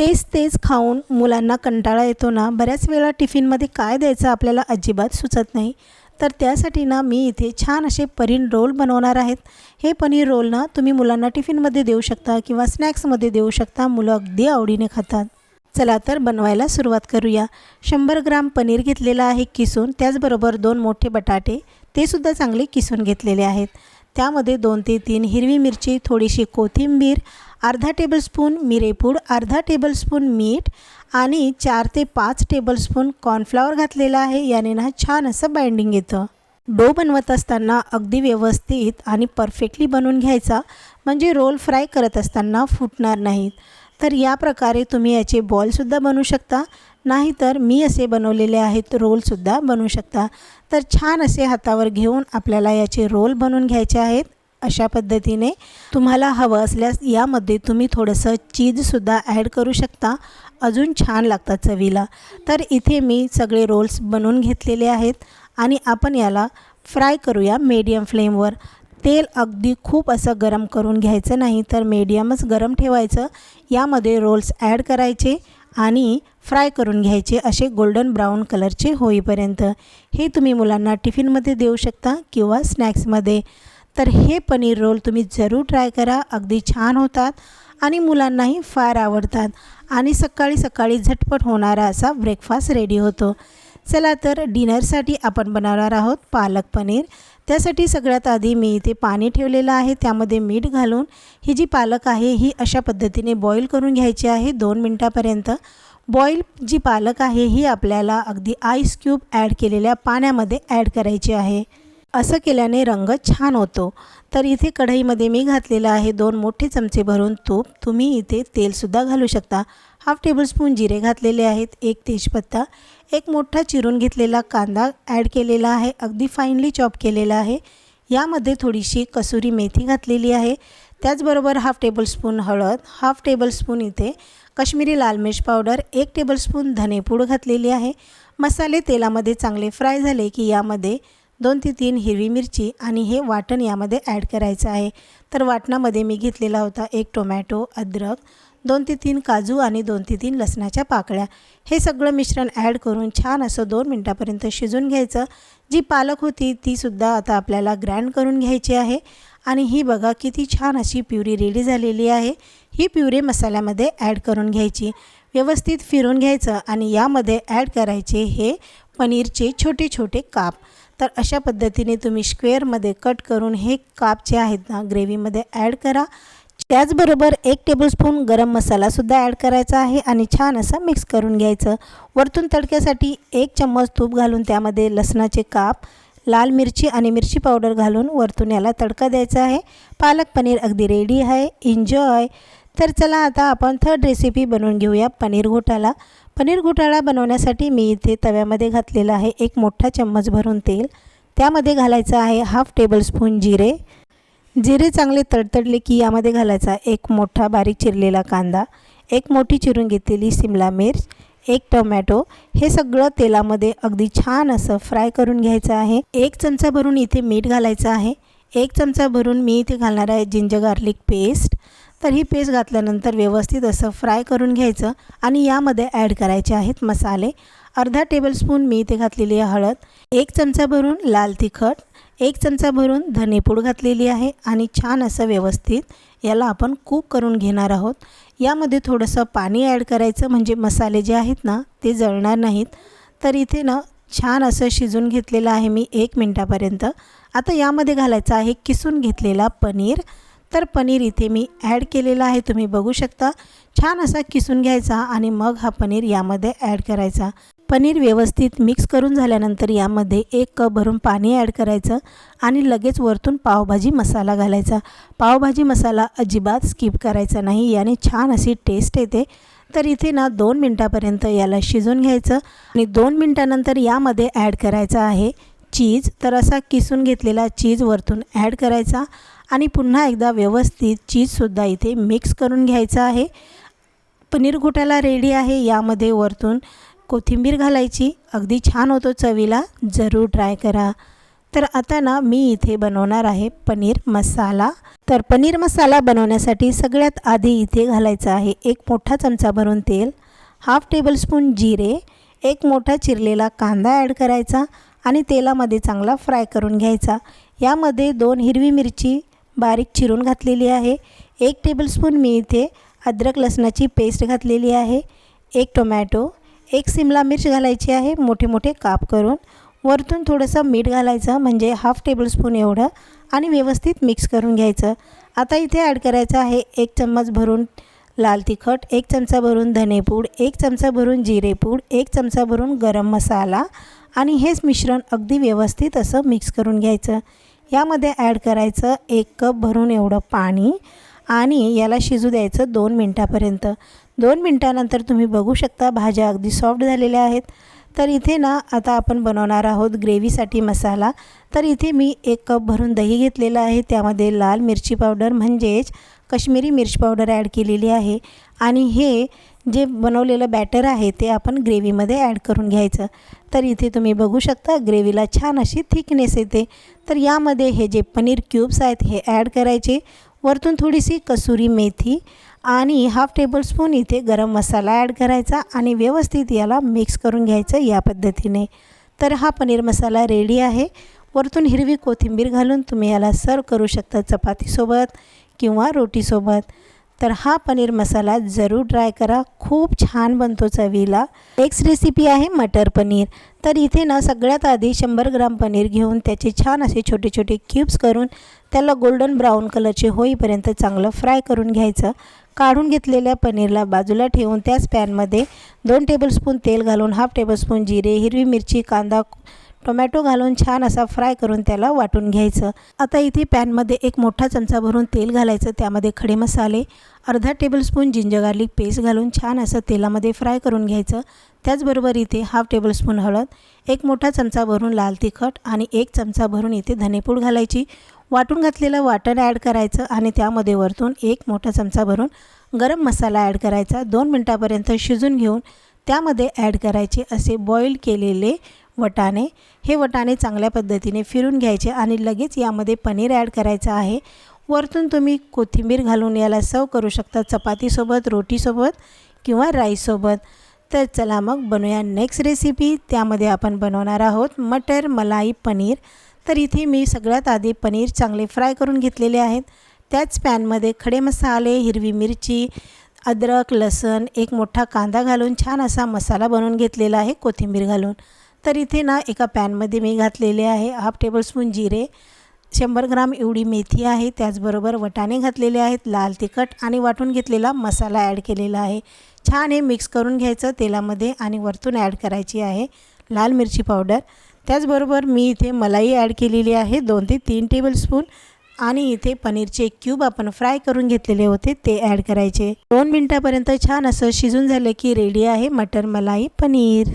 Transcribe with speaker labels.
Speaker 1: तेच तेच खाऊन मुलांना कंटाळा येतो ना बऱ्याच वेळा टिफिनमध्ये काय द्यायचं आपल्याला अजिबात सुचत नाही. तर त्यासाठी ना मी इथे छान असे पनीर रोल बनवणार आहेत. हे पनीर रोल ना तुम्ही मुलांना टिफिनमध्ये देऊ शकता किंवा स्नॅक्समध्ये देऊ शकता मुलं अगदी आवडीने खातात. चला तर बनवायला सुरुवात करूया. शंभर ग्राम पनीर घेतलेलं आहे किसून त्याचबरोबर दोन मोठे बटाटे ते सुद्धा चांगले किसून घेतलेले आहेत. त्यामध्ये दोन ते तीन हिरवी मिरची थोडीशी कोथिंबीर अर्धा टेबलस्पून मिरेपूड अर्धा टेबलस्पून मीठ आणि चार ते पाच टेबलस्पून कॉर्नफ्लॉवर घातलेला आहे. याने ना छान असं बाइंडिंग येतं. डो बनवत असताना अगदी व्यवस्थित आणि परफेक्टली बनवून घ्यायचा. म्हणजे रोल फ्राय करत असताना फुटणार नाहीत. तर या प्रकारे तुम्ही याचे बॉलसुद्धा बनवू शकता. नाहीतर मी असे बनवलेले आहेत रोलसुद्धा बनवू शकता. तर छान असे हातावर घेऊन आपल्याला याचे रोल बनवून घ्यायचे आहेत. अशा पद्धतीने तुम्हाला हवं असल्यास यामध्ये तुम्ही थोडंसं चीजसुद्धा ॲड करू शकता. अजून छान लागतात चवीला. तर इथे मी सगळे रोल्स बनवून घेतलेले आहेत आणि आपण याला फ्राय करूया मीडियम फ्लेमवर तेल अगदी खूप असं गरम करून घ्यायचं नाही तर मीडियमच गरम ठेवायचं. यामध्ये रोल्स ॲड करायचे आणि फ्राय करून घ्यायचे असे गोल्डन ब्राऊन कलरचे होईपर्यंत. हे तुम्ही मुलांना टिफिनमध्ये देऊ शकता किंवा स्नॅक्समध्ये तर हे पनीर रोल तुम्ही जरूर ट्राय करा. अगदी छान होतात आणि मुलांनाही फार आवडतात. आणि सकाळी सकाळी झटपट होणारा असा ब्रेकफास्ट रेडी होतो. चला तर डिनरसाठी आपण बनवणार आहोत पालक पनीर. त्यासाठी सगळ्यात आधी मी इथे पाणी ठेवलेलं आहे. त्यामध्ये मीठ घालून ही जी पालक आहे ही अशा पद्धतीने बॉईल करून घ्यायची आहे दोन मिनटापर्यंत. बॉईल जी पालक आहे ही आपल्याला अगदी आईस क्यूब ॲड केलेल्या पाण्यामध्ये ॲड करायची आहे. असं केल्याने रंग छान होतो. तर इथे कढईमध्ये मी घातलेलं आहे दोन मोठे चमचे भरून तूप. तुम्ही इथे तेलसुद्धा घालू शकता. हाफ टेबलस्पून जिरे घातलेले आहेत एक तेजपत्ता एक मोठा चिरून घेतलेला कांदा ॲड केलेला आहे अगदी फाईनली चॉप केलेला आहे. यामध्ये थोडीशी कसुरी मेथी घातलेली आहे. त्याचबरोबर हाफ टेबलस्पून हळद हाफ टेबलस्पून इथे काश्मीरी लाल मिर्च पावडर एक टेबलस्पून धनेपूड घातलेली आहे. मसाले तेलामध्ये चांगले फ्राय झाले की यामध्ये दोन ते तीन हिरवी मिरची आणि हे वाटण यामध्ये ॲड करायचं आहे. तर वाटणामध्ये मी घेतलेला होता एक टोमॅटो अद्रक दोन ते तीन काजू आणि दोन ते तीन लसणाच्या पाकळ्या. हे सगळं मिश्रण ॲड करून छान असं दोन मिनटापर्यंत शिजून घ्यायचं. जी पालक होती तीसुद्धा आता आपल्याला ग्रँड करून घ्यायची आहे. आणि ही बघा किती छान अशी प्युरी रेडी झालेली आहे. ही प्युरी मसाल्यामध्ये ॲड करून घ्यायची. व्यवस्थित फिरून घ्यायचं आणि यामध्ये ॲड करायचे हे पनीरचे छोटे छोटे काप. तर अशा पद्धतीने तुम्ही स्क्वेअरमध्ये कट करून हे काप जे आहेत ना ग्रेव्हीमध्ये ॲड करा. त्याचबरोबर एक टेबलस्पून गरम मसालासुद्धा ॲड करायचा आहे आणि छान असं मिक्स करून घ्यायचं. वरतून तडक्यासाठी एक चम्मच तूप घालून त्यामध्ये लसणाचे काप लाल मिरची आणि मिरची पावडर घालून वरतून याला तडका द्यायचा आहे. पालक पनीर अगदी रेडी आहे. एन्जॉय तर चला आता आपण थर्ड रेसिपी बनवून घेऊया पनीर घोटाला. पनीर घोटाळा बनवण्यासाठी मी इथे तव्यामध्ये घातलेला आहे एक मोठा चम्मच भरून तेल. त्यामध्ये घालायचं आहे हाफ टेबलस्पून जिरे. जिरे चांगले तडतडले की यामध्ये घालायचा एक मोठा बारीक चिरलेला कांदा एक मोठी चिरून घेतलेली सिमला मिर्च एक टोमॅटो. हे सगळं तेलामध्ये अगदी छान असं फ्राय करून घ्यायचं आहे. एक चमचा भरून इथे मीठ घालायचं आहे. एक चमचा भरून मी इथे घालणार आहे जिंजर गार्लिक पेस्ट. तर ही पेस्ट घातल्यानंतर व्यवस्थित असं फ्राय करून घ्यायचं आणि यामध्ये ॲड करायचे आहेत मसाले. अर्धा टेबलस्पून मी इथे घातलेली आहे हळद एक चमचा भरून लाल तिखट एक चमचा भरून धनेपूड घातलेली आहे आणि छान असं व्यवस्थित याला आपण कुक करून घेणार आहोत. यामध्ये थोडंसं पाणी ॲड करायचं म्हणजे मसाले जे आहेत ना ते जळणार नाहीत. तर इथे ना छान असं शिजून घेतलेलं आहे मी एक मिनटापर्यंत. आता यामध्ये घालायचं आहे किसून घेतलेला पनीर. तर पनीर इथे मी ॲड केलेला आहे. तुम्ही बघू शकता. छान असा किसून घ्यायचा आणि मग हा पनीर यामध्ये ॲड करायचा. पनीर व्यवस्थित मिक्स करून झाल्यानंतर यामध्ये एक कप भरून पाणी ॲड करायचं आणि लगेच वरतून पावभाजी मसाला घालायचा. पावभाजी मसाला अजिबात स्किप करायचा नाही. याने छान अशी टेस्ट येते. तर इथे ना दोन मिनटापर्यंत याला शिजून घ्यायचं आणि दोन मिनटानंतर यामध्ये ॲड करायचा आहे चीज. तर असा किसून घेतलेला चीज वरतून ॲड करायचा आणि पुन्हा एकदा व्यवस्थित चीजसुद्धा इथे मिक्स करून घ्यायचं आहे. पनीर घोटाला रेडी आहे. यामध्ये वरतून कोथिंबीर घालायची. अगदी छान होतो चवीला. जरूर ट्राय करा. तर आता ना मी इथे बनवणार आहे पनीर मसाला. तर पनीर मसाला बनवण्यासाठी सगळ्यात आधी इथे घालायचं आहे एक मोठा चमचा भरून तेल हाफ टेबलस्पून जिरे एक मोठा चिरलेला कांदा ॲड करायचा आणि तेलामध्ये चांगला फ्राय करून घ्यायचा. यामध्ये दोन हिरवी मिरची बारीक चिरून घातलेली आहे. एक टेबलस्पून मी इथे अद्रक लसणाची पेस्ट घातलेली आहे. एक टोमॅटो एक सिमला मिर्च घालायची आहे. मोठे मोठे काप करून वरतून थोडंसं मीठ घालायचं म्हणजे हाफ टेबलस्पून एवढं आणि व्यवस्थित मिक्स करून घ्यायचं. आता इथे ॲड करायचं आहे एक चम्मच भरून लाल तिखट एक चमचा भरून धनेपूड एक चमचा भरून जिरेपूड एक चमचा भरून गरम मसाला आणि हेच मिश्रण अगदी व्यवस्थित असं मिक्स करून घ्यायचं. यामध्ये ॲड करायचं एक कप भरून एवढं पाणी आणि याला शिजू द्यायचं दोन मिनटापर्यंत. दोन मिनटानंतर तुम्ही बघू शकता भाज्या अगदी सॉफ्ट झालेल्या आहेत. तर इथे ना आता आपण बनवणार आहोत ग्रेव्हीसाठी मसाला. तर इथे मी एक कप भरून दही घेतलेलं आहे. त्यामध्ये लाल मिरची पावडर म्हणजेच कश्मीरी मिरची पावडर ॲड केलेली आहे. आणि हे जे बनवलेलं बॅटर आहे ते आपण ग्रेव्हीमध्ये ॲड करून घ्यायचं. तर इथे तुम्ही बघू शकता ग्रेव्हीला छान अशी थिकनेस येते. तर यामध्ये हे जे पनीर क्यूब्स आहेत हे ॲड करायचे. वरतून थोडीशी कसुरी मेथी आणि हाफ टेबलस्पून इथे गरम मसाला ॲड करायचा आणि व्यवस्थित याला मिक्स करून घ्यायचं या पद्धतीने. तर हा पनीर मसाला रेडी आहे. वरतून हिरवी कोथिंबीर घालून तुम्ही याला सर्व करू शकता चपातीसोबत किंवा रोटीसोबत. तर हा पनीर मसाला जरूर ट्राय करा. खूप छान बनतो चवीला. नेक्स्ट रेसिपी आहे मटर पनीर. तर इथे ना सगळ्यात आधी शंभर ग्राम पनीर घेऊन त्याचे छान असे छोटे छोटे क्यूब्स करून त्याला गोल्डन ब्राऊन कलरचे होईपर्यंत चांगलं फ्राय करून घ्यायचं. काढून घेतलेल्या पनीरला बाजूला ठेवून त्याच पॅनमध्ये दोन टेबलस्पून तेल घालून हाफ टेबलस्पून जिरे हिरवी मिरची कांदा टोमॅटो घालून छान असा फ्राय करून त्याला वाटून घ्यायचं. आता इथे पॅनमध्ये एक मोठा चमचा भरून तेल घालायचं. त्यामध्ये खडे मसाले अर्धा टेबलस्पून जिंजर गार्लिक पेस्ट घालून छान असं तेलामध्ये फ्राय करून घ्यायचं. त्याचबरोबर इथे हाफ टेबलस्पून हळद एक मोठा चमचा भरून लाल तिखट आणि एक चमचा भरून इथे धनेपूड घालायची. वाटून घातलेलं वाटण ॲड करायचं आणि त्यामध्ये वरतून एक मोठा चमचा भरून गरम मसाला ॲड करायचा. दोन मिनटापर्यंत शिजून घेऊन त्यामध्ये ॲड करायचे असे बॉईल केलेले वटाणे. हे वटाणे चांगल्या पद्धतीने फिरून घ्यायचे आणि लगेच यामध्ये पनीर ॲड करायचं आहे. वरतून तुम्ही कोथिंबीर घालून याला सर्व करू शकता चपातीसोबत रोटीसोबत किंवा राईससोबत तर चला मग बनवूया नेक्स्ट रेसिपी त्यामध्ये आपण बनवणार आहोत मटर मलाई पनीर. तर इथे मी सगळ्यात आधी पनीर चांगले फ्राय करून घेतलेले आहेत. त्याच पॅनमध्ये खडे मसाले हिरवी मिरची अद्रक लसण एक मोठा कांदा घालून छान असा मसाला बनवून घेतलेला आहे कोथिंबीर घालून. तर इथे ना एका पॅनमध्ये मी घातलेले आहे हाफ टेबलस्पून जिरे शंभर ग्राम एवढी मेथी आहे त्याचबरोबर वटाणे घातलेले आहेत लाल तिखट आणि वाटून घेतलेला मसाला ॲड केलेला आहे. छान हे मिक्स करून घ्यायचं तेलामध्ये आणि वरतून ॲड करायची आहे लाल मिरची पावडर. त्याचबरोबर मी इथे मलाई ॲड केलेली आहे दोन ते तीन टेबलस्पून आणि इथे पनीरचे क्यूब आपण फ्राय करून घेतलेले होते ते ॲड करायचे. दोन मिनटापर्यंत छान असं शिजून झालं की रेडी आहे मटर मलाई पनीर.